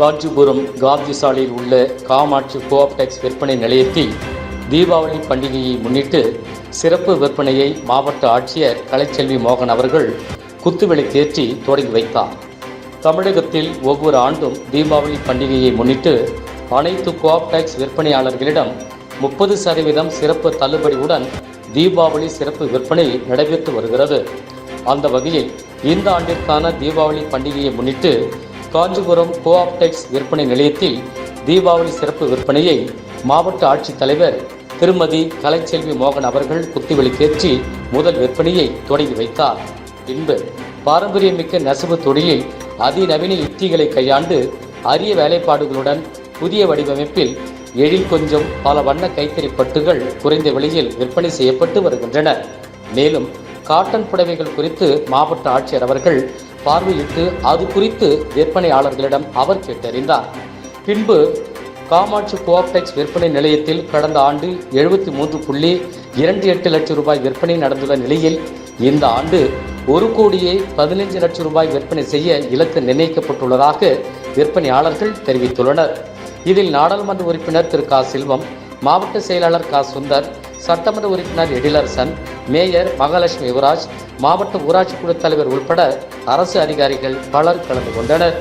காஞ்சிபுரம் காந்தி சாலையில் உள்ள காமாட்சி கோஆப்டெக்ஸ் விற்பனை நிலையத்தில் தீபாவளி பண்டிகையை முன்னிட்டு சிறப்பு விற்பனையை மாவட்ட ஆட்சியர் கலைச்செல்வி மோகன் அவர்கள் குத்துவிளக்கேற்றி தொடங்கி வைத்தார். தமிழகத்தில் ஒவ்வொரு ஆண்டும் தீபாவளி பண்டிகையை முன்னிட்டு அனைத்து கோஆப்டெக்ஸ் விற்பனையாளர்களிடம் முப்பது சதவீதம் சிறப்பு தள்ளுபடியுடன் தீபாவளி சிறப்பு விற்பனை நடைபெற்று வருகிறது. அந்த வகையில் இந்த ஆண்டிற்கான தீபாவளி பண்டிகையை முன்னிட்டு காஞ்சிபுரம் கோஆப்டெக்ஸ் விற்பனை நிலையத்தில் தீபாவளி சிறப்பு விற்பனையை மாவட்ட ஆட்சித்தலைவர் திருமதி கலைச்செல்வி மோகன் அவர்கள் குத்துவிளக்கேற்றி முதல் விற்பனையை தொடங்கி வைத்தார். பின்பு பாரம்பரியமிக்க நெசவு தொழிலில் அதிநவீன யுக்திகளை கையாண்டு அரிய வேலைப்பாடுகளுடன் புதிய வடிவமைப்பில் எழில் கொஞ்சம் பல வண்ண கைத்தறி பட்டுகள் குறைந்த விலையில் விற்பனை செய்யப்பட்டு வருகின்றன மேலும் காட்டன் புடவைகள் குறித்து மாவட்ட ஆட்சியர் அவர்கள் பார்வையிட்டு அது குறித்து விற்பனையாளர்களிடம் அவர் கேட்டறிந்தார். பின்பு காமாட்சி கோஆப்டெக்ஸ் விற்பனை நிலையத்தில் கடந்த ஆண்டு எழுபத்தி மூன்று புள்ளி இரண்டு எட்டு லட்சம் ரூபாய் விற்பனை நடந்துள்ள நிலையில் இந்த ஆண்டு ஒரு கோடியே பதினைஞ்சு லட்சம் ரூபாய் விற்பனை செய்ய இலக்கு நிர்ணயிக்கப்பட்டுள்ளதாக விற்பனையாளர்கள் தெரிவித்துள்ளனர். இதில் நாடாளுமன்ற உறுப்பினர் திரு. கா. செல்வம் மாவட்ட செயலாளர் கா. சுந்தர் சட்டமன்ற உறுப்பினர் எழிலரசன் மேயர் மகாலட்சுமி யுவராஜ் மாவட்ட ஊராட்சி குழு தலைவர் உட்பட அரசு அதிகாரிகள் பலர் கலந்து கொண்டனர்.